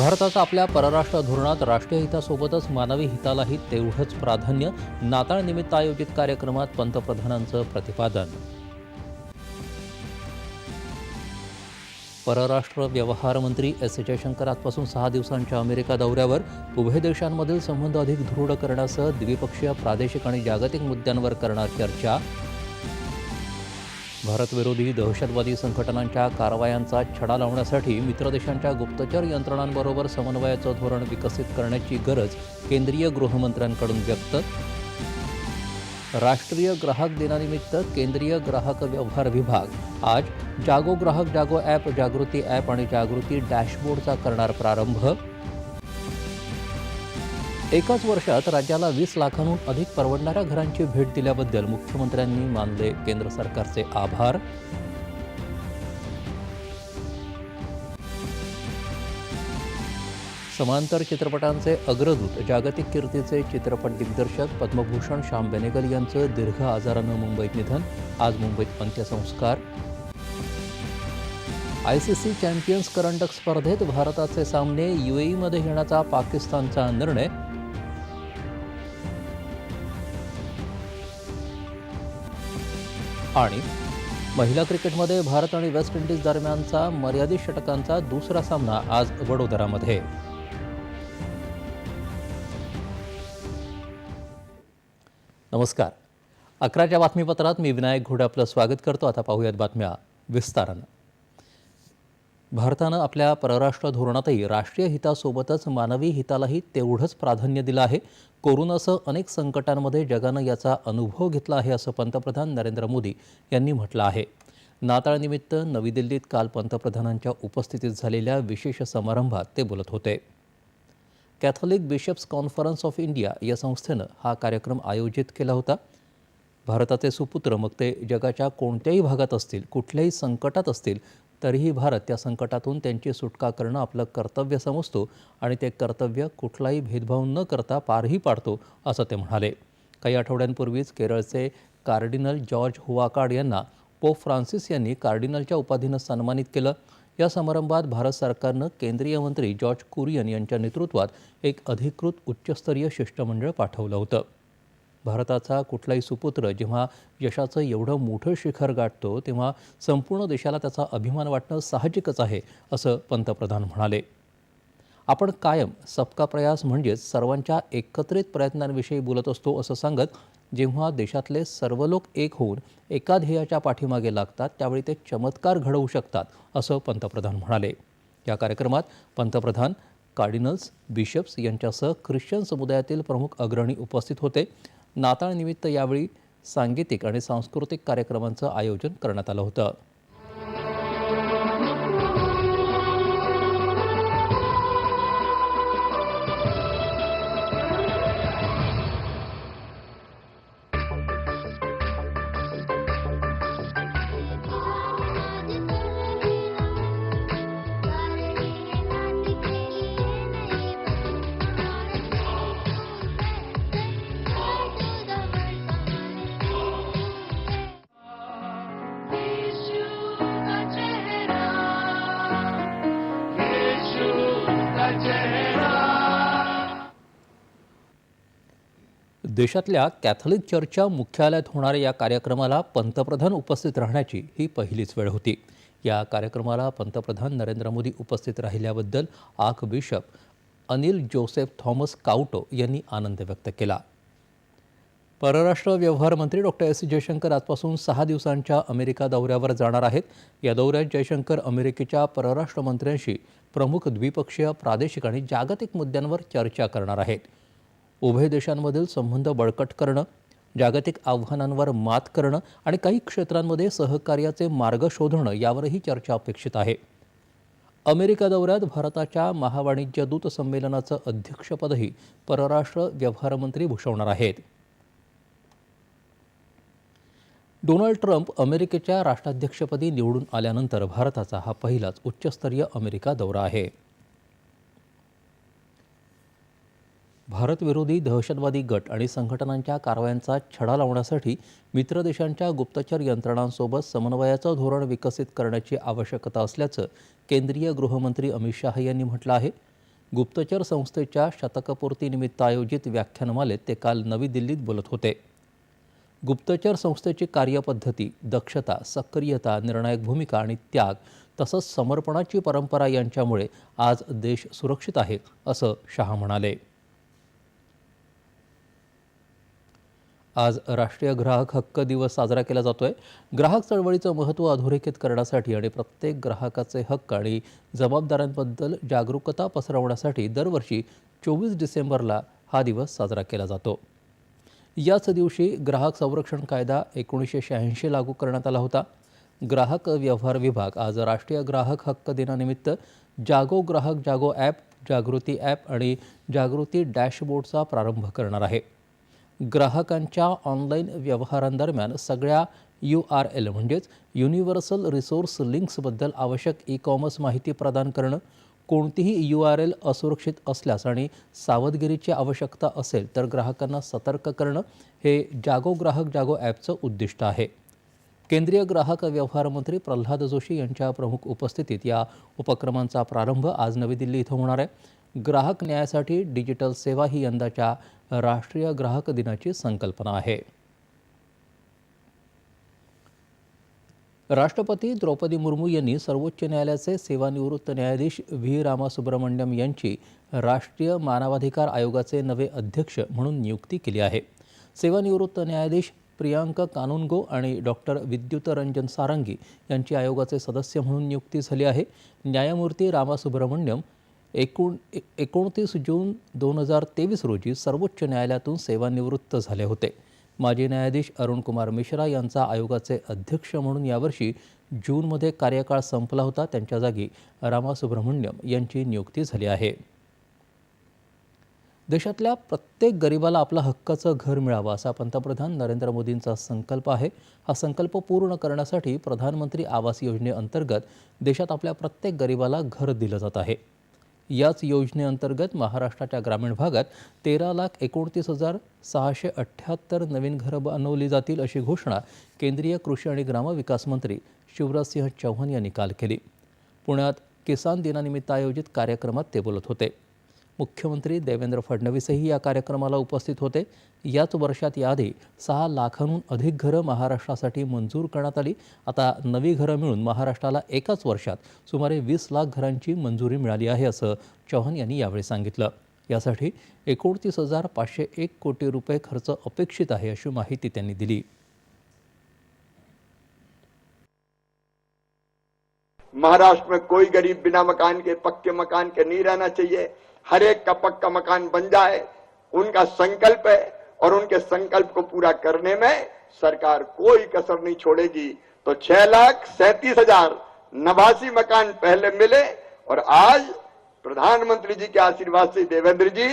भारताचा आपल्या परराष्ट्र धोरणात राष्ट्रीय हितासोबतच मानवी हितालाही तेवढंच प्राधान्य नाताळनिमित्त आयोजित कार्यक्रमात पंतप्रधानांचं प्रतिपादन. परराष्ट्र व्यवहार मंत्री एस. जयशंकर आजपासून सहा दिवसांच्या अमेरिका दौऱ्यावर उभय देशांमधील संबंध अधिक दृढ करण्यासह द्विपक्षीय प्रादेशिक आणि जागतिक मुद्द्यांवर करणार चर्चा. भारतविरोधी दहशतवादी संघटनांच्या कारवायांचा छडा लावण्यासाठी मित्रदेशांच्या गुप्तचर यंत्रणांबरोबर समन्वयाचं धोरण विकसित करण्याची गरज केंद्रीय गृहमंत्र्यांकडून व्यक्त. राष्ट्रीय ग्राहक दिनानिमित्त केंद्रीय ग्राहक व्यवहार विभाग. आज जागो ग्राहक जागो ॲप जागृती ॲप आणि जागृती डॅशबोर्डचा करणार प्रारंभ. एकाच वर्षात राज्याला वीस लाखांहून अधिक परवडणाऱ्या घरांची भेट दिल्याबद्दल मुख्यमंत्र्यांनी मानले केंद्र सरकारचे आभार. समांतर चित्रपटांचे अग्रदूत जागतिक कीर्तीचे चित्रपट दिग्दर्शक पद्मभूषण श्याम बेनेगल यांचं दीर्घ आजारानं मुंबईत निधन आज मुंबईत अंत्यसंस्कार. आय सी सी चॅम्पियन्स करंडक स्पर्धेत भारताचे सामने युएईमध्ये घेण्याचा पाकिस्तानचा निर्णय आणि महिला क्रिकेटमध्ये भारत आणि वेस्ट इंडिज दरम्यानचा मर्यादित षटकांचा दुसरा सामना आज वडोदरामध्ये. नमस्कार. अकराच्या बातमीपत्रात मी विनायक घोडे आपलं स्वागत करतो. आता पाहूयात बातम्या विस्तारानं. भारतानं आपल्या परराष्ट्र धोरणातही राष्ट्रीय हितासोबतच मानवी हितालाही तेवढंच प्राधान्य दिलं आहे. कोरोनासह अनेक संकटांमध्ये जगानं याचा अनुभव घेतला आहे असं पंतप्रधान नरेंद्र मोदी यांनी म्हटलं आहे. नाताळनिमित्त नवी दिल्लीत काल पंतप्रधानांच्या उपस्थितीत झालेल्या विशेष समारंभात ते बोलत होते. Catholic bishops conference of India या संस्थेनं हा कार्यक्रम आयोजित केला होता. भारताचे सुपुत्र मग ते जगाच्या कोणत्याही भागात असतील कुठल्याही संकटात असतील तरीही भारत त्या संकटातून त्यांची सुटका करणं आपलं कर्तव्य समजतो आणि ते कर्तव्य कुठलाही भेदभाव न करता पारही पाडतो असं ते म्हणाले. काही आठवड्यांपूर्वीच केरळचे कार्डिनल जॉर्ज हुवाकाड यांना पोप फ्रान्सिस यांनी कार्डिनलच्या उपाधीनं सन्मानित केलं. या समारंभात भारत सरकारनं केंद्रीय मंत्री जॉर्ज कुरियन यांच्या नेतृत्वात एक अधिकृत उच्चस्तरीय शिष्टमंडळ पाठवलं होतं. भारताचा कुठलाही सुपुत्र जेव्हा यशाचं एवढं मोठं शिखर गाठतो तेव्हा संपूर्ण देशाला त्याचा अभिमान वाटणं साहजिकच आहे असं पंतप्रधान म्हणाले. आपण कायम सबका प्रयास म्हणजेच सर्वांच्या एकत्रित प्रयत्नांविषयी बोलत असतो असं सांगत जेव्हा देशातले सर्व लोक एक होऊन एका ध्येयाच्या पाठीमागे लागतात त्यावेळी ते चमत्कार घडवू शकतात असं पंतप्रधान म्हणाले. या कार्यक्रमात पंतप्रधान कार्डिनल्स बिशप्स यांच्यासह ख्रिश्चन समुदायातील प्रमुख अग्रणी उपस्थित होते. नाताळनिमित्त यावेळी सांगीतिक आणि सांस्कृतिक कार्यक्रमांचं आयोजन करण्यात आलं होतं. देशातल्या कॅथलिक चर्चच्या मुख्यालयात होणाऱ्या या कार्यक्रमाला पंतप्रधान उपस्थित राहण्याची ही पहिलीच वेळ होती. या कार्यक्रमाला पंतप्रधान नरेंद्र मोदी उपस्थित राहिल्याबद्दल archbishop Anil Joseph Thomas Couto यांनी आनंद व्यक्त केला. परराष्ट्र व्यवहार मंत्री डॉक्टर एस जयशंकर आजपासून सहा दिवसांच्या अमेरिका दौऱ्यावर जाणार आहेत. या दौऱ्यात जयशंकर अमेरिकेच्या परराष्ट्र मंत्र्यांशी प्रमुख द्विपक्षीय प्रादेशिक आणि जागतिक मुद्द्यांवर चर्चा करणार आहेत. उभय देशांमधील संबंध बळकट करणं जागतिक आव्हानांवर मात करणं आणि काही क्षेत्रांमध्ये सहकार्याचे मार्ग शोधणं यावरही चर्चा अपेक्षित आहे. अमेरिका दौऱ्यात भारताच्या महावाणिज्य दूत संमेलनाचं अध्यक्षपदही परराष्ट्र व्यवहार मंत्री भूषवणार आहेत. डोनाल्ड ट्रम्प अमेरिकेच्या राष्ट्राध्यक्षपदी निवडून आल्यानंतर भारताचा हा पहिलाच उच्चस्तरीय अमेरिका दौरा आहे. भारतविरोधी दहशतवादी गट आणि संघटनांच्या कारवायांचा छडा लावण्यासाठी मित्र देशांच्या गुप्तचर यंत्रणांसोबत समन्वयाचं धोरण विकसित करण्याची आवश्यकता असल्याचं केंद्रीय गृहमंत्री अमित शाह यांनी म्हटलं आहे. गुप्तचर संस्थेच्या शतकपूर्तीनिमित्त आयोजित व्याख्यानमालेत ते काल नवी दिल्लीत बोलत होते. गुप्तचर संस्थेची कार्यपद्धती दक्षता सक्रियता निर्णायक भूमिका आणि त्याग तसंच समर्पणाची परंपरा यांच्यामुळे आज देश सुरक्षित आहे असं शहा म्हणाले. आज राष्ट्रीय ग्राहक हक्क दिवस साजरा केला जातो आहे ग्राहक चळवळीचं महत्त्व अधोरेखित करण्यासाठी आणि प्रत्येक ग्राहकाचे हक्क आणि जबाबदाऱ्यांबद्दल जागरूकता पसरवण्यासाठी दरवर्षी चोवीस डिसेंबरला हा दिवस साजरा केला जातो. याच दिवशी ग्राहक संरक्षण कायदा एकोणीसशे शहाऐंशी लागू करण्यात आला होता. ग्राहक व्यवहार विभाग आज राष्ट्रीय ग्राहक हक्क दिनानिमित्त जागो ग्राहक जागो ॲप जागृती ॲप आणि जागृती डॅशबोर्डचा प्रारंभ करणार आहे. ग्राहकांच्या ऑनलाईन व्यवहारांदरम्यान सगळ्या यू आर एल म्हणजेच युनिव्हर्सल रिसोर्स लिंक्सबद्दल आवश्यक ई कॉमर्स माहिती प्रदान करणं कोणतीही यू आर एल असुरक्षित असल्यास आणि सावधगिरीची आवश्यकता असेल तर ग्राहकांना सतर्क करणं हे जागो ग्राहक जागो ॲपचं उद्दिष्ट आहे. केंद्रीय ग्राहक व्यवहार मंत्री प्रल्हाद जोशी यांच्या प्रमुख उपस्थितीत या उपक्रमांचा प्रारंभ आज नवी दिल्ली इथं होणार आहे. ग्राहक न्यायासाठी डिजिटल सेवा ही यंदाच्या राष्ट्रीय ग्राहक दिनाची संकल्पना आहे. राष्ट्रपती द्रौपदी मुर्मू यांनी सर्वोच्च न्यायालयाचे सेवानिवृत्त न्यायाधीश व्ही. रामासुब्रमण्यम यांची राष्ट्रीय मानवाधिकार आयोगाचे नवे अध्यक्ष म्हणून नियुक्ती केली आहे. सेवानिवृत्त न्यायाधीश प्रियांक कानुनगो आणि डॉक्टर विद्युत रंजन सारंगी यांची आयोगाचे सदस्य म्हणून नियुक्ती झाली आहे. न्यायमूर्ती रामासुब्रमण्यम एकूण एकोणतीस जून दोन हजार तेवीस रोजी सर्वोच्च न्यायालयातून सेवानिवृत्त झाले होते. माजी न्यायाधीश अरुणकुमार मिश्रा यांचा आयोगाचे अध्यक्ष म्हणून यावर्षी जूनमध्ये कार्यकाळ संपला होता. त्यांच्या जागी रामासुब्रमण्यम यांची नियुक्ती झाली आहे. देशातल्या प्रत्येक गरिबाला आपलं हक्काचं घर मिळावं असा पंतप्रधान नरेंद्र मोदींचा संकल्प आहे. हा संकल्प पूर्ण करण्यासाठी प्रधानमंत्री आवास योजनेअंतर्गत देशात आपल्या प्रत्येक गरिबाला घर दिलं जात आहे. याच योजनेअंतर्गत महाराष्ट्राच्या ग्रामीण भागात तेरा लाख एकोणतीस हजार सहाशे अठ्ठ्याहत्तर नवीन घरं बनवली जातील अशी घोषणा केंद्रीय कृषी आणि ग्रामविकास मंत्री शिवराजसिंह चौहान यांनी काल केली. पुण्यात किसान दिनानिमित्त आयोजित कार्यक्रमात ते बोलत होते. मुख्यमंत्री देवेंद्र फडणवीसही या कार्यक्रमाला उपस्थित होते. याच वर्षात याआधी सहा लाखांहून अधिक घरं महाराष्ट्रासाठी मंजूर करण्यात आली. आता नवी घरं मिळून महाराष्ट्राला एकाच वर्षात सुमारे वीस लाख घरांची मंजुरी मिळाली आहे असं चौहान यांनी यावेळी सांगितलं. यासाठी एकोणतीस हजार पाचशे एक कोटी रुपये खर्च अपेक्षित आहे अशी माहिती त्यांनी दिली. महाराष्ट्र में कोई गरीब बिना मकान के पक्के मकान के नहीं रहना चाहिए। हर एक का पक्का मकान बन जाए, उनका संकल्प है और उनके संकल्प को पूरा करने में सरकार कोई कसर नहीं छोड़ेगी। तो छह लाख सैतीस हज़ार नवासी मकान पहले मिले और आज प्रधानमंत्री जी के आशीर्वाद से देवेंद्र जी,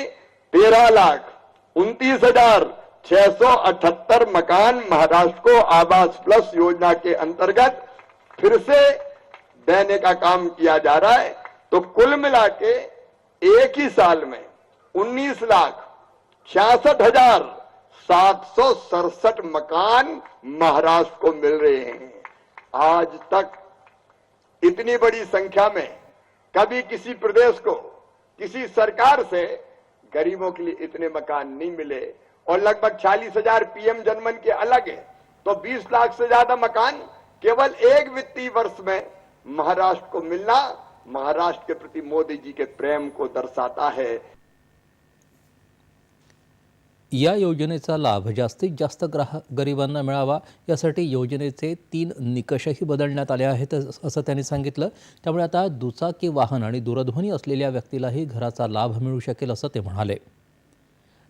तेरह लाख उनतीस हज़ार छह सौ अठहत्तर मकान महाराष्ट्र को आवास प्लस योजना के अंतर्गत फिर से देने का काम किया जा रहा है। तो कुल मिला के एक ही साल में 19 लाख छियासठ हज़ार सात सौ सड़सठ मकान महाराष्ट्र को मिल रहे हैं। आज तक इतनी बड़ी संख्या में कभी किसी प्रदेश को, किसी सरकार से गरीबों के लिए इतने मकान नहीं मिले और लगभग चालीस हज़ार पीएम जनमन के अलग है तो 20 लाख से ज़्यादा मकान केवल एक वित्तीय वर्ष में महाराष्ट्र को मिलना महाराष्ट्र के प्रति मोदी जी के प्रेम को दर्शाता है। या योजनेचा लाभ जास्तीत जास्त ग्राहक गरिबांना मिळावा यासाठी योजनेचे तीन निकषही बदलण्यात आले आहेत असं त्यांनी सांगितलं. त्यामुळे आता दुचाकी वाहन आणि दूरध्वनी असलेल्या व्यक्तीलाही घराचा लाभ मिळू शकेल असं ते म्हणाले.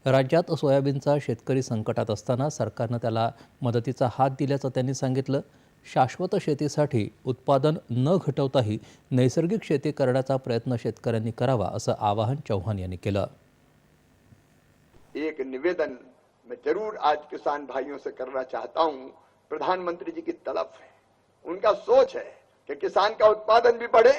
राज्यात सोयाबीनचा शेतकरी संकटात असताना सरकारनं त्याला मदतीचा हात दिल्याचं त्यांनी सांगितलं. शाश्वत शेतीसाठी उत्पादन न घटवताही नैसर्गिक शेती करण्याचा प्रयत्न शेतकऱ्यांनी करावा, असं आवाहन चौहान यांनी केलं. एक निवेदन मैं ज़रूर आज किसान भाइयों से करना चाहता हूँ। प्रधानमंत्री जी की तलब है। उनका सोच है कि किसान का उत्पादन भी बढ़े,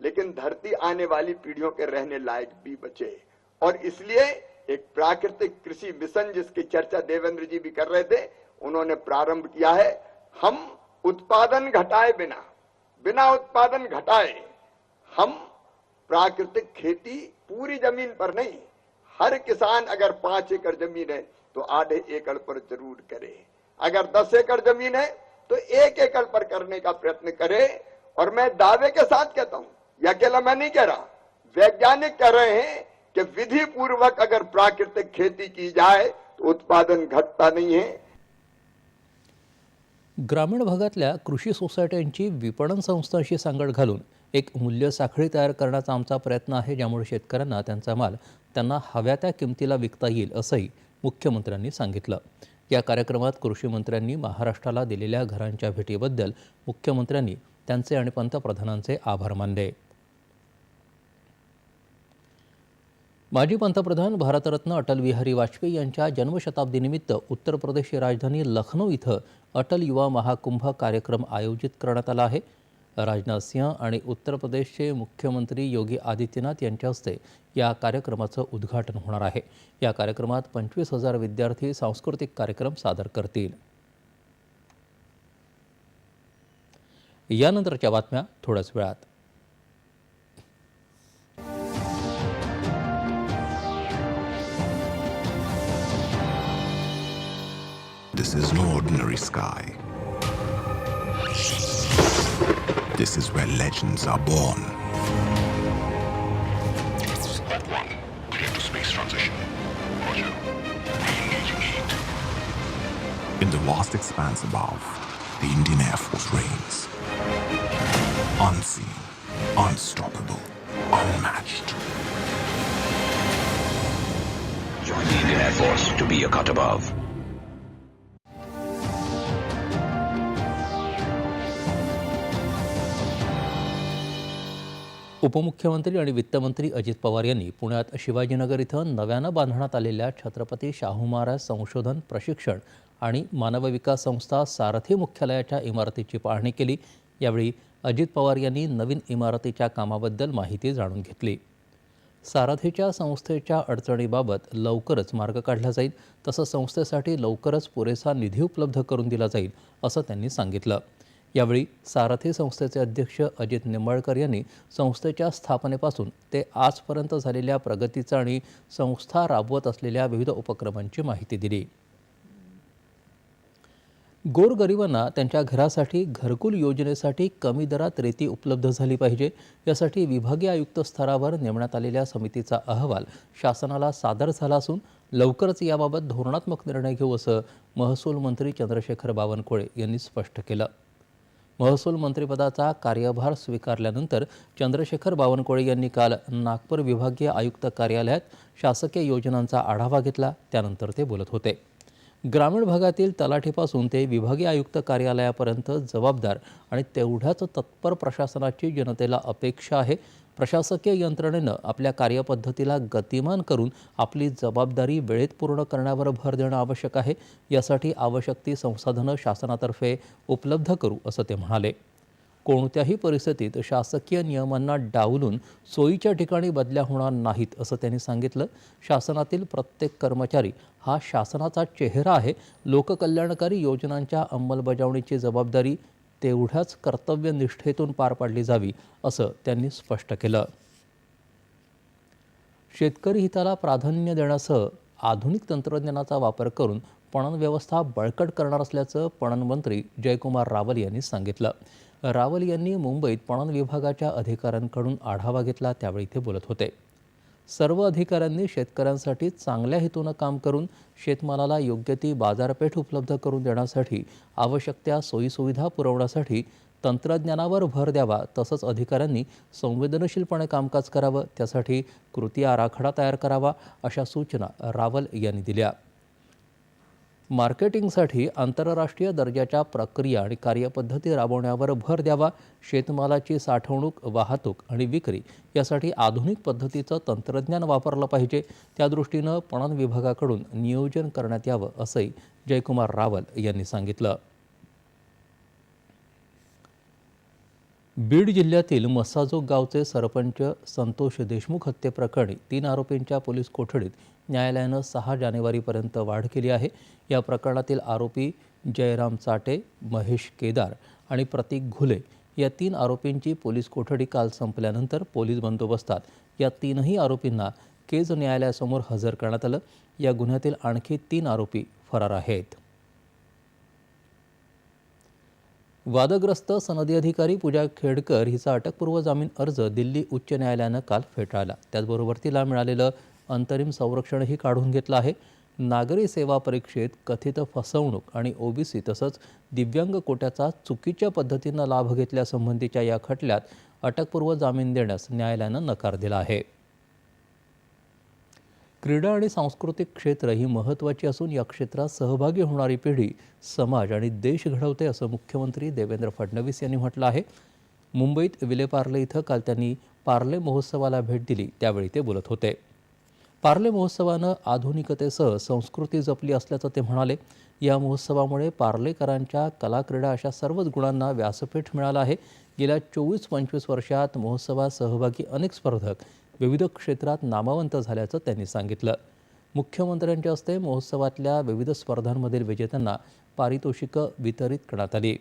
लेकिन धरती आने वाली पीढ़ियों के रहने लायक भी बचे। और इसलिए एक प्राकृतिक कृषि मिशन जिसकी चर्चा देवेंद्र जी भी कर रहे थे, उन्होंने प्रारंभ किया है। हम उत्पादन घटाए बिना बिना उत्पादन घटाए, हम प्राकृतिक खेती पूरी ज़मीन पर नहीं, हर किसान अगर पाँच एकड़ ज़मीन है तो आधे एकड़ पर ज़रूर करे। अगर दस एकड़ ज़मीन है तो एक एकड़ पर करने का प्रयत्न करे। और मैं दावे के साथ कहता हूँ यह अकेला मैं नहीं कह रहा, वैज्ञानिक कह रहे हैं कि विधि पूर्वक अगर प्राकृतिक खेती की जाए तो उत्पादन घटता नहीं है ग्रामीण भागातल्या कृषी सोसायट्यांची विपणन संस्थांशी सांगड घालून एक मूल्य साखळी तयार करण्याचा आमचा प्रयत्न आहे ज्यामुळे शेतकऱ्यांना त्यांचा माल त्यांना हव्या त्या किमतीला विकता येईल असंही मुख्यमंत्र्यांनी सांगितलं. या कार्यक्रमात कृषी मंत्र्यांनी महाराष्ट्राला दिलेल्या घरांच्या भेटीबद्दल मुख्यमंत्र्यांनी त्यांचे आणि पंतप्रधानांचे आभार मानले. माजी पंतप्रधान भारतरत्न अटल बिहारी वाजपेयी यांच्या जन्मशताब्दीनिमित्त उत्तर प्रदेशची राजधानी लखनौ इथं अटल युवा महाकुंभ कार्यक्रम आयोजित करण्यात आला आहे. राजनाथ सिंह आणि उत्तर प्रदेशचे मुख्यमंत्री योगी आदित्यनाथ यांच्या हस्ते या कार्यक्रमाचं उद्घाटन होणार आहे. या कार्यक्रमात पंचवीस हजार विद्यार्थी सांस्कृतिक कार्यक्रम सादर करतील. यानंतरच्या बातम्या थोड्याच वेळात. This is no ordinary sky. This is where legends are born. One, clear to space transition. Roger. In the vast expanse above, the Indian Air Force reigns. Unseen, unstoppable, unmatched. Join the Indian Air Force to be a cut above. उपमुख्यमंत्री आणि वित्तमंत्री अजित पवार यांनी पुण्यात शिवाजीनगर इथं नव्यानं बांधण्यात आलेल्या छत्रपती शाहू महाराज संशोधन प्रशिक्षण आणि मानव विकास संस्था सारथी मुख्यालयाच्या इमारतीची पाहणी केली. यावेळी अजित पवार यांनी नवीन इमारतीच्या कामाबद्दल माहिती जाणून घेतली. सारथीच्या संस्थेच्या अडचणीबाबत लवकरच मार्ग काढला जाईल तसंच संस्थेसाठी लवकरच पुरेसा निधी उपलब्ध करून दिला जाईल असं त्यांनी सांगितलं. यावेळी सारथी संस्थेचे अध्यक्ष अजित निंबाळकर यांनी संस्थेच्या स्थापनेपासून ते आजपर्यंत झालेल्या प्रगतीचा आणि संस्था राबवत असलेल्या विविध उपक्रमांची माहिती दिली. गोरगरिबांना त्यांच्या घरासाठी घरकुल योजनेसाठी कमी दरात रेती उपलब्ध झाली पाहिजे यासाठी विभागीय आयुक्त स्तरावर नेमण्यात आलेल्या समितीचा अहवाल शासनाला सादर झाला असून लवकरच याबाबत धोरणात्मक निर्णय घेऊ असं महसूल मंत्री चंद्रशेखर बावनकुळे यांनी स्पष्ट केलं. महसूल मंत्रिपदाचा कार्यभार स्वीकारल्यानंतर चंद्रशेखर बावनकुळे यांनी काल नागपूर विभागीय आयुक्त कार्यालयात शासकीय योजनांचा आढावा घेतला. त्यानंतर ते बोलत होते. ग्रामीण भागातील तलाठीपासून ते विभागीय आयुक्त कार्यालयापर्यंत जबाबदार आणि तेवढ्याच तत्पर प्रशासनाची जनतेला अपेक्षा आहे प्रशासकीय यंत्रणेनं आपल्या कार्यपद्धतीला गतिमान करून आपली जबाबदारी वेळेत पूर्ण करण्यावर भर देणं आवश्यक आहे. यासाठी आवश्यक ती संसाधनं शासनातर्फे उपलब्ध करू असं ते म्हणाले. कोणत्याही परिस्थितीत शासकीय नियमांना डावलून सोयीच्या ठिकाणी बदल्या होणार नाहीत असं त्यांनी सांगितलं. शासनातील प्रत्येक कर्मचारी हा शासनाचा चेहरा आहे. लोककल्याणकारी योजनांच्या अंमलबजावणीची जबाबदारी तेवढ्याच कर्तव्यनिष्ठेतून पार पाडली जावी असं त्यांनी स्पष्ट केलं. शेतकरी हिताला प्राधान्य देण्यासह आधुनिक तंत्रज्ञानाचा वापर करून पणन व्यवस्था बळकट करणार असल्याचं पणन मंत्री जयकुमार रावल यांनी सांगितलं. रावल यांनी मुंबईत पणन विभागाच्या अधिकाऱ्यांकडून आढावा घेतला त्यावेळी ते बोलत होते. सर्व अधिकाऱ्यांनी शेतकऱ्यांसाठी चांगल्या हेतूनं काम करून शेतमालाला योग्य ती बाजारपेठ उपलब्ध करून देण्यासाठी आवश्यक त्या सोयीसुविधा पुरवण्यासाठी तंत्रज्ञानावर भर द्यावा तसंच अधिकाऱ्यांनी संवेदनशीलपणे कामकाज करावं त्यासाठी कृती आराखडा तयार करावा अशा सूचना रावल यांनी दिल्या. मार्केटिंगसाठी आंतरराष्ट्रीय दर्जाच्या प्रक्रिया आणि कार्यपद्धती राबवण्यावर भर द्यावा शेतमालाची साठवणूक वाहतूक आणि विक्री यासाठी आधुनिक पद्धतीचं तंत्रज्ञान वापरलं पाहिजे. त्यादृष्टीनं पणन विभागाकडून नियोजन करण्यात यावं असंही जयकुमार रावल यांनी सांगितलं. बीड जिल्ह्यातील मस्साजोग गावचे सरपंच संतोष देशमुख हत्येप्रकरणी तीन आरोपींच्या पोलीस कोठडीत न्यायालयानं सहा जानेवारीपर्यंत वाढ केली आहे. या प्रकरणातील आरोपी जयराम चाटे महेश केदार आणि प्रतीक घुले या तीन आरोपींची पोलीस कोठडी काल संपल्यानंतर पोलीस बंदोबस्तात या तीनही आरोपींना केज न्यायालयासमोर हजर करण्यात आलं. या गुन्ह्यातील आणखी तीन आरोपी फरार आहेत. वादग्रस्त सनदी अधिकारी पूजा खेडकर हिचा अटकपूर्व जामीन अर्ज दिल्ली उच्च न्यायालयानं काल फेटाळला. त्याचबरोबर तिला मिळालेलं अंतरिम संरक्षणही काढून घेतलं आहे. नागरी सेवा परीक्षेत कथित फसवणूक आणि ओबीसी तसंच दिव्यांग कोट्याचा चुकीच्या पद्धतीनं लाभ घेतल्यासंबंधीच्या या खटल्यात अटकपूर्व जामीन देण्यास न्यायालयानं नकार दिला आहे. क्रीडा आणि सांस्कृतिक क्षेत्र ही महत्त्वाची असून या क्षेत्रात सहभागी होणारी पिढी समाज आणि देश घडवते असं मुख्यमंत्री देवेंद्र फडणवीस यांनी म्हटलं आहे. मुंबईत विलेपार्ले इथं काल त्यांनी पार्ले महोत्सवाला भेट दिली त्यावेळी ते बोलत होते. पार्ले महोत्सवानं आधुनिकतेसह संस्कृती जपली असल्याचं ते म्हणाले. या महोत्सवामुळे पार्लेकरांच्या कला क्रीडा अशा सर्वच गुणांना व्यासपीठ मिळालं आहे. गेल्या चोवीस पंचवीस वर्षात महोत्सवात सहभागी अनेक स्पर्धक विविध क्षेत्रात नामवंत झाल्याचं त्यांनी सांगितलं. मुख्यमंत्र्यांच्या हस्ते महोत्सवातल्या विविध स्पर्धांमधील विजेत्यांना पारितोषिकं वितरित करण्यात आली.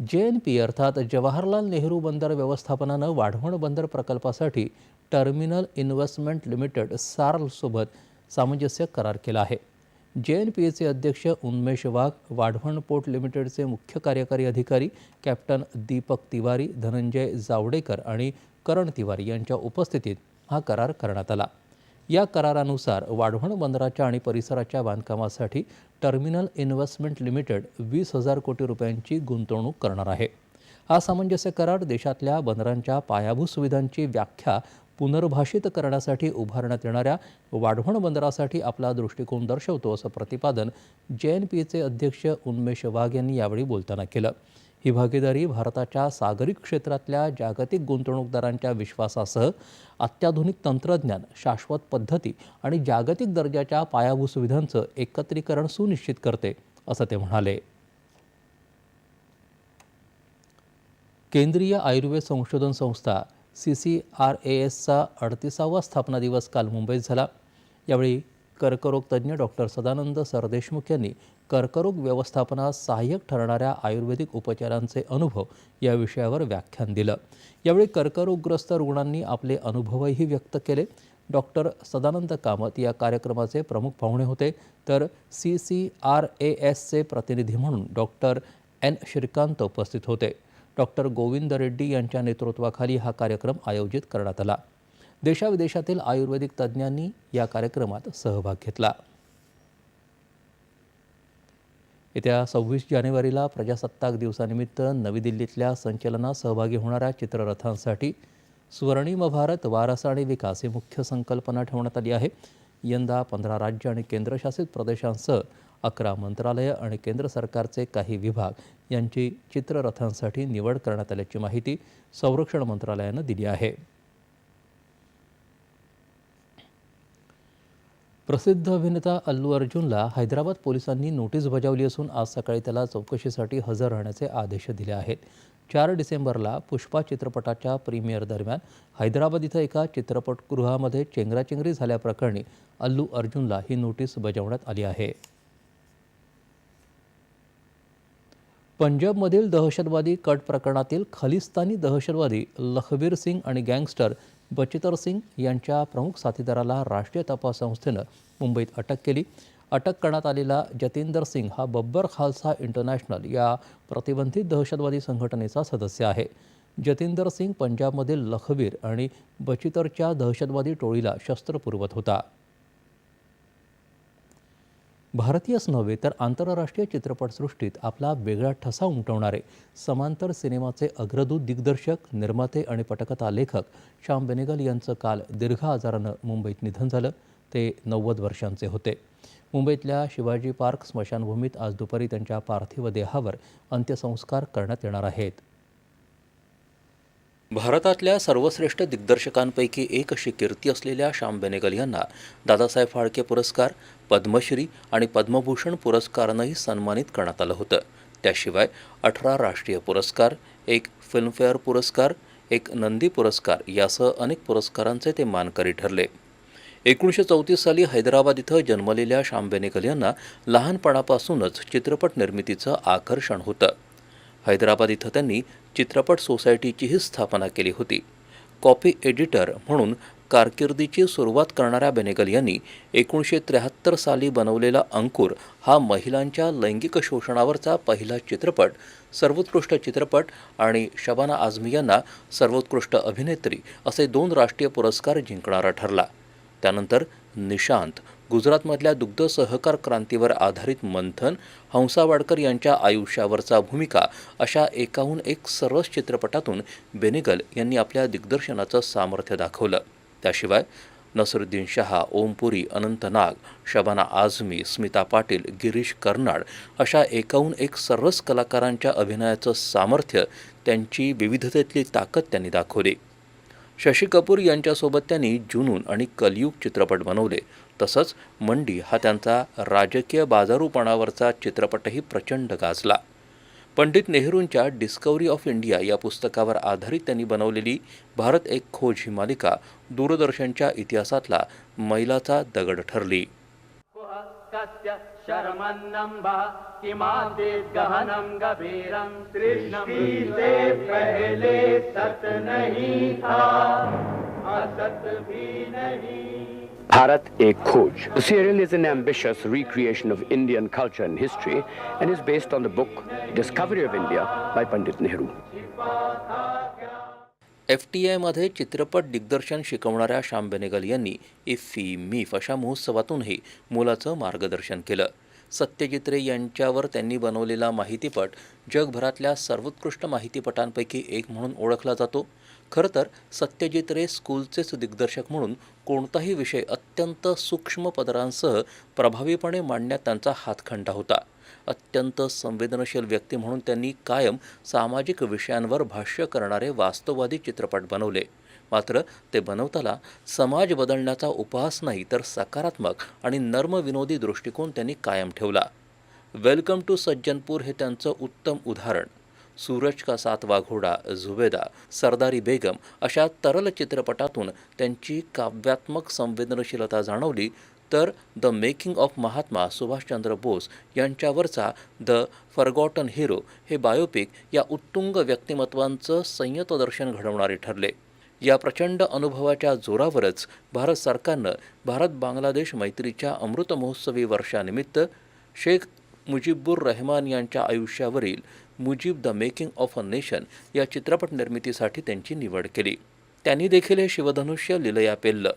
जे एन पी अर्थात जवाहरलाल नेहरू बंदर व्यवस्थापनानं वाढवण बंदर प्रकल्पासाठी टर्मिनल इन्व्हेस्टमेंट लिमिटेड सार्लसोबत सामंजस्य करार केला आहे. जे एन पी एचे अध्यक्ष उन्मेष वाघ वाढवण पोर्ट लिमिटेडचे मुख्य कार्यकारी अधिकारी कॅप्टन दीपक तिवारी धनंजय जावडेकर आणि करण तिवारी यांच्या उपस्थितीत हा करार करण्यात आला. या करारानुसार वाढवण बंदराच्या आणि परिसराच्या बांधकामासाठी टर्मिनल इन्व्हेस्टमेंट लिमिटेड वीस हजार कोटी रुपयांची गुंतवणूक करणार आहे. हा सामंजस्य करार देशातल्या बंदरांच्या पायाभूत सुविधांची व्याख्या पुनर्भाषित करण्यासाठी उभारण्यात येणाऱ्या वाढवण बंदरासाठी आपला दृष्टिकोन दर्शवतो असं प्रतिपादन जे एन पीचे अध्यक्ष उन्मेष वाघ यांनी यावेळी बोलताना केलं. ही भागीदारी भारताच्या सागरी क्षेत्रातल्या जागतिक गुंतवणूकदारांच्या विश्वासासह अत्याधुनिक तंत्रज्ञान शाश्वत पद्धती आणि जागतिक दर्जाच्या पायाभूत सुविधांचं एकत्रीकरण सुनिश्चित करते असं ते म्हणाले. केंद्रीय आयुर्वेद संशोधन संस्था सी सी आर ए एसचा अडतीसावा स्थापना दिवस काल मुंबईत झाला. यावेळी कर्करोग तज्ज्ञ डॉक्टर सदानंद सरदेशमुख यांनी कर्करोग व्यवस्थापनात सहाय्यक ठरणाऱ्या आयुर्वेदिक उपचारांचे अनुभव या विषयावर व्याख्यान दिलं. यावेळी कर्करोगग्रस्त रुग्णांनी आपले अनुभवही व्यक्त केले. डॉक्टर सदानंद कामत या कार्यक्रमाचे प्रमुख पाहुणे होते. तर सी सी आर ए एसचे प्रतिनिधी म्हणून डॉक्टर एन श्रीकांत उपस्थित होते. डॉक्टर गोविंद रेड्डी यांच्या नेतृत्वाखाली हा कार्यक्रम आयोजित करण्यात आला. देशाविदेशातील आयुर्वेदिक तज्ज्ञांनी या कार्यक्रमात सहभाग घेतला. येत्या सव्वीस जानेवारीला प्रजासत्ताक दिवसानिमित्त नवी दिल्लीतल्या संचलनात सहभागी होणाऱ्या चित्ररथांसाठी स्वर्णिम भारत वारसा आणि विकास ही मुख्य संकल्पना ठेवण्यात आली आहे. यंदा पंधरा राज्य आणि केंद्रशासित प्रदेशांसह अकरा मंत्रालयं आणि केंद्र सरकारचे काही विभाग यांची चित्ररथांसाठी निवड करण्यात आल्याची माहिती संरक्षण मंत्रालयानं दिली आहे. प्रसिद्ध अभिनेता अल्लू अर्जुनला हैदराबाद पोलिसांनी नोटीस बजावली असून आज सकाळी त्याला चौकशीसाठी हजर राहण्याचे आदेश दिले आहेत. चार डिसेंबरला पुष्पा चित्रपटाच्या प्रीमियर दरम्यान हैदराबाद इथं एका चित्रपटगृहामध्ये चेंगराचेंगरी झाल्याप्रकरणी अल्लू अर्जुनला ही नोटीस बजावण्यात आली आहे. पंजाबमधील दहशतवादी कट प्रकरणातील खलिस्तानी दहशतवादी लखबीर सिंग आणि गँगस्टर बचितर सिंग यांच्या प्रमुख साथीदाराला राष्ट्रीय तपास संस्थेनं मुंबईत अटक केली. अटक करण्यात आलेला जतिंदर सिंग हा बब्बर खालसा इंटरनॅशनल या प्रतिबंधित दहशतवादी संघटनेचा सदस्य आहे. जतिंदर सिंग पंजाबमधील लखबीर आणि बचितरच्या दहशतवादी टोळीला शस्त्र पुरवत होता. भारतीयच नव्हे तर आंतरराष्ट्रीय चित्रपटसृष्टीत आपला वेगळा ठसा उमटवणारे समांतर सिनेमाचे अग्रदूत दिग्दर्शक निर्माते आणि पटकथा लेखक श्याम बेनेगल यांचं काल दीर्घ आजारानं मुंबईत निधन झालं. ते नव्वद वर्षांचे होते. मुंबईतल्या शिवाजी पार्क स्मशानभूमीत आज दुपारी त्यांच्या पार्थिव देहावर अंत्यसंस्कार करण्यात येणार आहेत. भारतातल्या सर्वश्रेष्ठ दिग्दर्शकांपैकी एक अशी कीर्ती असलेल्या श्याम बेनेगल यांना दादासाहेब फाळके पुरस्कार पद्मश्री आणि पद्मभूषण पुरस्कारानंही सन्मानित करण्यात आलं होतं. त्याशिवाय अठरा राष्ट्रीय पुरस्कार एक फिल्मफेअर पुरस्कार एक नंदी पुरस्कार यासह अनेक पुरस्कारांचे ते मानकरी ठरले. एकोणीसशे चौतीस साली हैदराबाद इथं जन्मलेल्या श्याम बेनेगल यांना लहानपणापासूनच चित्रपट निर्मितीचं आकर्षण होतं. हैदराबाद इथं त्यांनी चित्रपट सोसायटीचीही स्थापना केली होती. कॉपी एडिटर म्हणून कारकिर्दीची सुरुवात करणाऱ्या बेनेगल यांनी एकोणीसशे त्र्याहत्तर साली बनवलेला अंकुर हा महिलांच्या लैंगिक शोषणावरचा पहिला चित्रपट सर्वोत्कृष्ट चित्रपट आणि शबाना आझमी यांना सर्वोत्कृष्ट अभिनेत्री असे दोन राष्ट्रीय पुरस्कार जिंकणारा ठरला. त्यानंतर निशांत गुजरातमधल्या दुग्ध सहकार क्रांतीवर आधारित मंथन हंसावाडकर यांच्या आयुष्यावरचा भूमिका अशा एकाहून एक सरस चित्रपटातून बेनेगल यांनी आपल्या दिग्दर्शनाचं सामर्थ्य दाखवलं. त्याशिवाय नसरुद्दीन शहा ओमपुरी अनंत नाग शबाना आझमी स्मिता पाटील गिरीश कर्नाड अशा एकाहून एक सर्रस कलाकारांच्या अभिनयाचं सामर्थ्य त्यांची विविधतेतली ताकद त्यांनी दाखवली. शशी कपूर यांच्यासोबत त्यांनी जुनून आणि कलयुग चित्रपट बनवले. तसंच मंडी हा त्यांचा राजकीय बाजारूपणावरचा चित्रपटही प्रचंड गाजला. पंडित नेहरूंच्या डिस्कवरी ऑफ इंडिया या पुस्तकावर आधारित त्यांनी बनवलेली भारत एक खोज ही मालिका दूरदर्शनच्या इतिहासातला मैलाचा दगड ठरली. असत भी नहीं। Bharat Ek Khoj. The serial is an ambitious recreation of Indian culture and history and is based on the book Discovery of India by Pandit Nehru. F T आयमध्ये चित्रपट दिग्दर्शन शिकवणाऱ्या श्याम बेनेगल यांनी इफ्फी मीफ अशा महोत्सवातूनही मुलाचं मार्गदर्शन केलं सत्यजित रे यांच्यावर त्यांनी बनवलेला माहितीपट जगभरातल्या सर्वोत्कृष्ट माहितीपटांपैकी एक म्हणून ओळखला जातो खरं तर सत्यजित रे स्कूलचेच दिग्दर्शक म्हणून कोणताही विषय अत्यंत सूक्ष्म पदरांसह प्रभावीपणे मांडण्यात त्यांचा हातखंडा होता. अत्यंत संवेदनशील व्यक्ती म्हणून त्यांनी कायम सामाजिक विषयांवर भाष्य करणारे वास्तववादी चित्रपट बनवले. मात्र ते बनवताना समाज बदलण्याचा उपहास नाही तर सकारात्मक आणि नर्मविनोदी दृष्टिकोन त्यांनी कायम ठेवला. वेलकम टू सज्जनपूर हे त्यांचं उत्तम उदाहरण. सूरज का सातवा घोडा झुबेदा सरदारी बेगम अशा तरल चित्रपटातून त्यांची काव्यात्मक संवेदनशीलता जाणवली तर the making of Mahatma Subhashchandra Bose यांच्यावरचा the forgotten hero हे बायोपिक या उत्तुंग व्यक्तिमत्वांचं संयत दर्शन घडवणारे ठरले. या प्रचंड अनुभवाच्या जोरावरच भारत सरकारनं भारत बांगलादेश मैत्रीच्या अमृत महोत्सवी वर्षानिमित्त शेख मुजीबुर रहमान यांच्या आयुष्यावरील Mujib the making of a nation या चित्रपट निर्मितीसाठी त्यांची निवड केली. त्यांनी देखील हे शिवधनुष्य लिलया पेललं.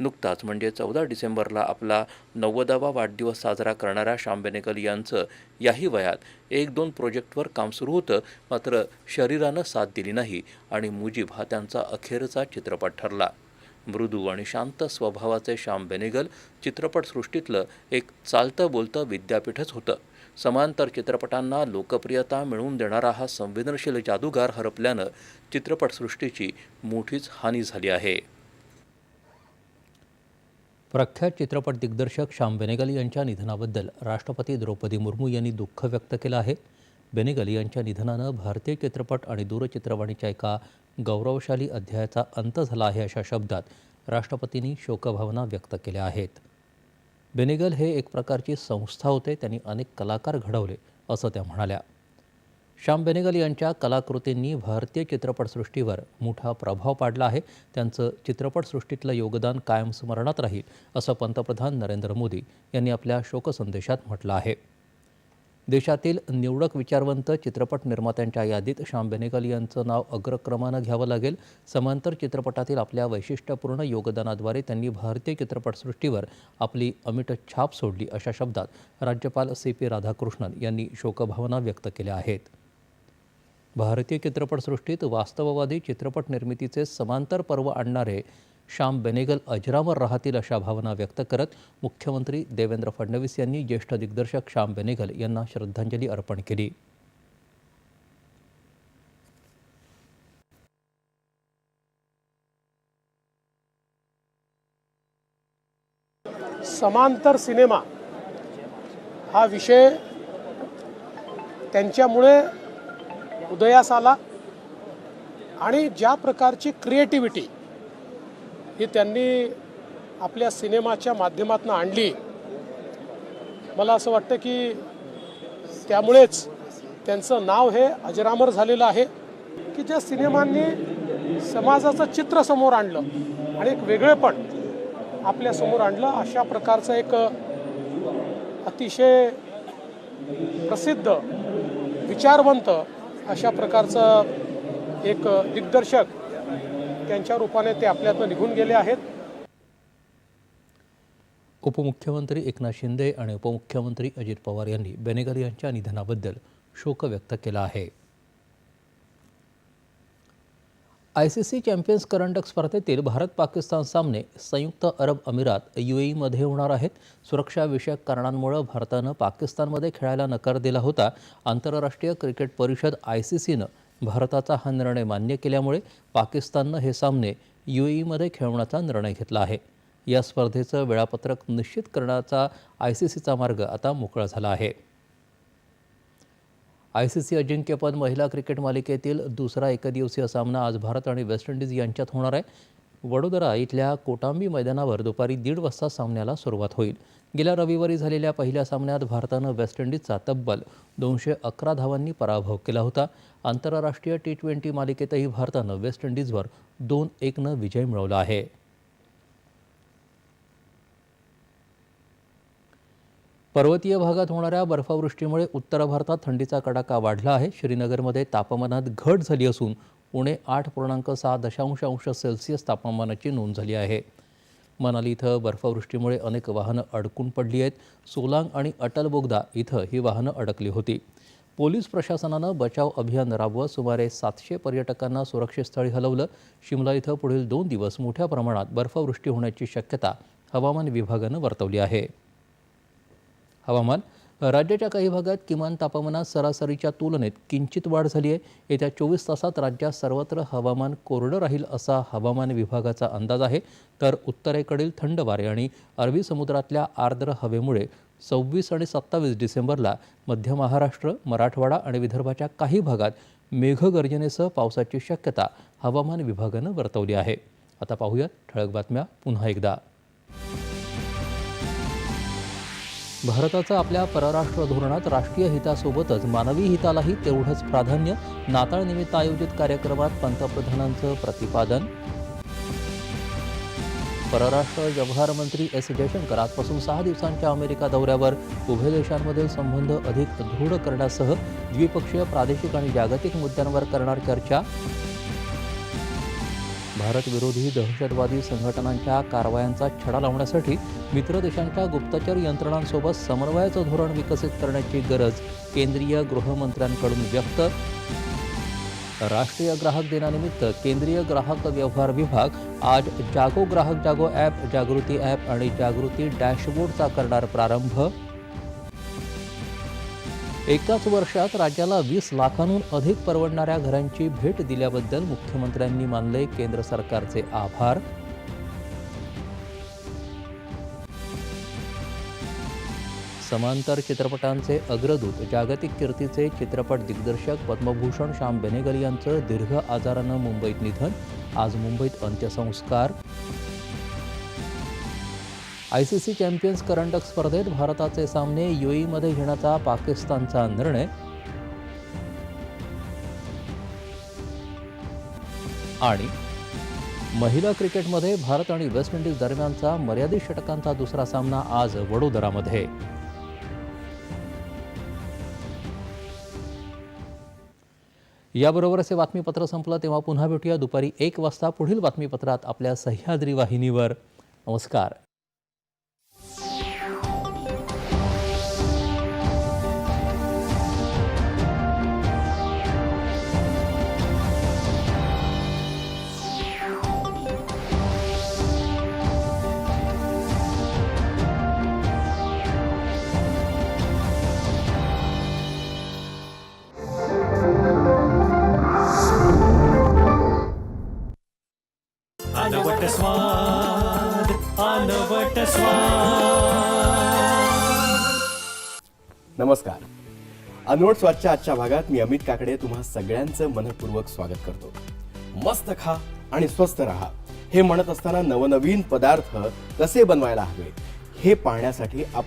नुकताच म्हणजे चौदा डिसेंबरला आपला नव्वदावा वाढदिवस साजरा करणाऱ्या श्याम यांचं याही वयात एक दोन प्रोजेक्टवर काम सुरू होतं मात्र शरीरानं साथ दिली नाही आणि मुजीब हा त्यांचा अखेरचा चित्रपट ठरला. मृदू आणि शांत स्वभावाचे श्याम बेनेगल चित्रपटसृष्टीतलं एक चालतं बोलतं विद्यापीठच होतं. समांतर चित्रपटांना लोकप्रियता मिळवून देणारा हा संवेदनशील जादूगार हरपल्यानं चित्रपटसृष्टीची मोठीच हानी झाली आहे. प्रख्यात चित्रपट दिग्दर्शक श्याम बेनेगल यांच्या निधनाबद्दल राष्ट्रपती द्रौपदी मुर्मू यांनी दुःख व्यक्त केलं आहे. बेनेगल यांच्या निधनानं भारतीय चित्रपट आणि दूरचित्रवाणीच्या एका गौरवशाली अध्यायाचा अंत झाला आहे अशा शब्दात राष्ट्रपतींनी शोकभावना व्यक्त केल्या आहेत. बेनेगल हे एक प्रकारची संस्था होते त्यांनी अनेक कलाकार घडवले असं त्या म्हणाल्या. श्याम बेनेगल यांच्या कलाकृतींनी भारतीय चित्रपटसृष्टीवर मोठा प्रभाव पाडला आहे. त्यांचं चित्रपटसृष्टीतलं योगदान कायम स्मरणात राहील असं पंतप्रधान नरेंद्र मोदी यांनी आपल्या शोकसंदेशात म्हटलं आहे. देशातील निवडक विचारवंत चित्रपट निर्मात्यांच्या यादीत श्याम बेनेगल यांचं नाव अग्रक्रमानं घ्यावं लागेल. समांतर चित्रपटातील आपल्या वैशिष्ट्यपूर्ण योगदानाद्वारे त्यांनी भारतीय चित्रपटसृष्टीवर आपली अमिट छाप सोडली अशा शब्दात राज्यपाल सी पी राधाकृष्णन यांनी शोकभावना व्यक्त केल्या आहेत. भारतीय चित्रपटसृष्टीत वास्तववादी चित्रपट निर्मितीचे समांतर पर्व आणणारे श्याम बेनेगल अजरामर राहतील अशा भावना व्यक्त करत मुख्यमंत्री देवेंद्र फडणवीस यांनी ज्येष्ठ दिग्दर्शक श्याम बेनेगल यांना श्रद्धांजली अर्पण केली. समांतर सिनेमा हा विषय त्यांच्यामुळे उदयास आला आणि ज्या प्रकारची क्रिएटिव्हिटी ही त्यांनी आपल्या सिनेमाच्या माध्यमातून आणली. मला असं वाटतं की त्यामुळेच त्यांचं नाव हे अजरामर झालेलं आहे की ज्या सिनेमांनी समाजाचं चित्र समोर आणलं आणि एक वेगळेपण आपल्यासमोर आणलं अशा प्रकारचं एक अतिशय प्रसिद्ध विचारवंत अशा प्रकारचं एक दिग्दर्शक त्यांच्या रूपाने ते आपल्यातनं निघून गेले आहेत. उपमुख्यमंत्री एकनाथ शिंदे आणि उपमुख्यमंत्री अजित पवार यांनी बेनेगर यांच्या निधनाबद्दल शोक व्यक्त केला आहे. आयसीसी चॅम्पियन्स करंडक स्पर्धेतील भारत पाकिस्तान सामने संयुक्त अरब अमिरात यू होणार आहेत. सुरक्षाविषयक कारणांमुळे भारतानं पाकिस्तानमध्ये खेळायला नकार दिला होता. आंतरराष्ट्रीय क्रिकेट परिषद आय सी सीनं भारताचा हा निर्णय मान्य केल्यामुळे पाकिस्ताननं हे सामने यू ईमध्ये खेळवण्याचा निर्णय घेतला आहे. या स्पर्धेचं वेळापत्रक निश्चित करण्याचा आय सी सीचा मार्ग आता मोकळा झाला आहे. आय सी सी अजिंक्यपद महिला क्रिकेट मालिकेतील दुसरा एकदिवसीय सामना आज भारत आणि वेस्ट इंडिज यांच्यात होणार आहे. वडोदरा इथल्या कोटांबी मैदानावर दुपारी दीड वाजता सामन्याला सुरुवात होईल. गेल्या रविवारी झालेल्या पहिल्या सामन्यात भारतानं वेस्ट इंडिजचा तब्बल दोनशे अकरा धावांनी पराभव केला होता. आंतरराष्ट्रीय टी ट्वेंटी मालिकेतही भारतानं वेस्ट इंडिजवर दोन एकनं विजय मिळवला आहे. पर्वतीय भागात होणाऱ्या बर्फवृष्टीमुळे उत्तर भारतात थंडीचा कडाका वाढला आहे. श्रीनगरमध्ये तापमानात घट झाली असून उणे आठ पूर्णांक सहा दशांश अंश सेल्सिअस तापमानाची नोंद झाली आहे. मनाली इथं बर्फवृष्टीमुळे अनेक वाहनं अडकून पडली आहेत. सोलांग आणि अटल बोगदा इथं ही वाहनं अडकली होती. पोलीस प्रशासनानं बचाव अभियान राबवत सुमारे सातशे पर्यटकांना सुरक्षितस्थळी हलवलं. शिमला इथं पुढील दोन दिवस मोठ्या प्रमाणात बर्फवृष्टी होण्याची शक्यता हवामान विभागानं वर्तवली आहे. हवामान राज्याच्या काही भागात किमान तापमानात सरासरीच्या तुलनेत किंचित वाढ झाली आहे. येत्या चोवीस तासात राज्यात सर्वत्र हवामान कोरडं राहील असा हवामान विभागाचा अंदाज आहे. तर उत्तरेकडील थंड वारे आणि अरबी समुद्रातल्या आर्द्र हवेमुळे सव्वीस आणि सत्तावीस डिसेंबरला मध्य महाराष्ट्र मराठवाडा आणि विदर्भाच्या काही भागात मेघगर्जनेसह पावसाची शक्यता हवामान विभागानं वर्तवली आहे. आता पाहूयात ठळक बातम्या पुन्हा एकदा. भारताचं आपल्या परराष्ट्र धोरणात राष्ट्रीय हितासोबतच मानवी हितालाही तेवढंच प्राधान्य नाताळनिमित्त आयोजित कार्यक्रमात पंतप्रधानांचं प्रतिपादन. परराष्ट्र व्यवहार मंत्री एस जयशंकर आजपासून सहा दिवसांच्या अमेरिका दौऱ्यावर उभय देशांमधील संबंध अधिक दृढ करण्यासह द्विपक्षीय प्रादेशिक आणि जागतिक मुद्द्यांवर करणार चर्चा. भारतविरोधी दहशतवादी संघटनांच्या कारवायांचा छडा लावण्यासाठी मित्र देशांच्या गुप्तचर यंत्रणांसोबत समन्वयाचं धोरण विकसित करण्याची गरज केंद्रीय गृहमंत्र्यांकडून व्यक्त. राष्ट्रीय ग्राहक दिनानिमित्त केंद्रीय ग्राहक व्यवहार विभाग आज जागो ग्राहक जागो ॲप जागृती ॲप आणि जागृती डॅशबोर्डचा करणार प्रारंभ. एकाच वर्षात राज्याला वीस लाखांहून अधिक परवडणाऱ्या घरांची भेट दिल्याबद्दल मुख्यमंत्र्यांनी मानले केंद्र सरकारचे आभार. समांतर चित्रपटांचे अग्रदूत जागतिक कीर्तीचे चित्रपट दिग्दर्शक पद्मभूषण श्याम बेनेगल यांचं दीर्घ आजारानं मुंबईत निधन आज मुंबईत अंत्यसंस्कार. आय सी सी चॅम्पियन्स करंडक स्पर्धेत भारताचे सामने युएईमध्ये घेण्याचा पाकिस्तानचा निर्णय. आणि महिला क्रिकेटमध्ये भारत आणि वेस्ट इंडिज दरम्यानचा मर्यादित षटकांचा दुसरा सामना आज वडोदरामध्ये. याबरोबर असे बातमीपत्र संपलं तेव्हा पुन्हा भेटूया. दुपारी एक वाजता पुढील बातमीपत्रात आपल्या सह्याद्री वाहिनीवर. नमस्कार. अनवट स्वादच्या आजच्या भागात मी अमित काकडे तुम्हा सगळ्यांचं मनपूर्वक स्वागत करतो. मस्त खा आणि स्वस्थ राहा. हे म्हणत असताना नवनवीन पदार्थ कसे बनवायला हवे हे पाहण्यासाठी आप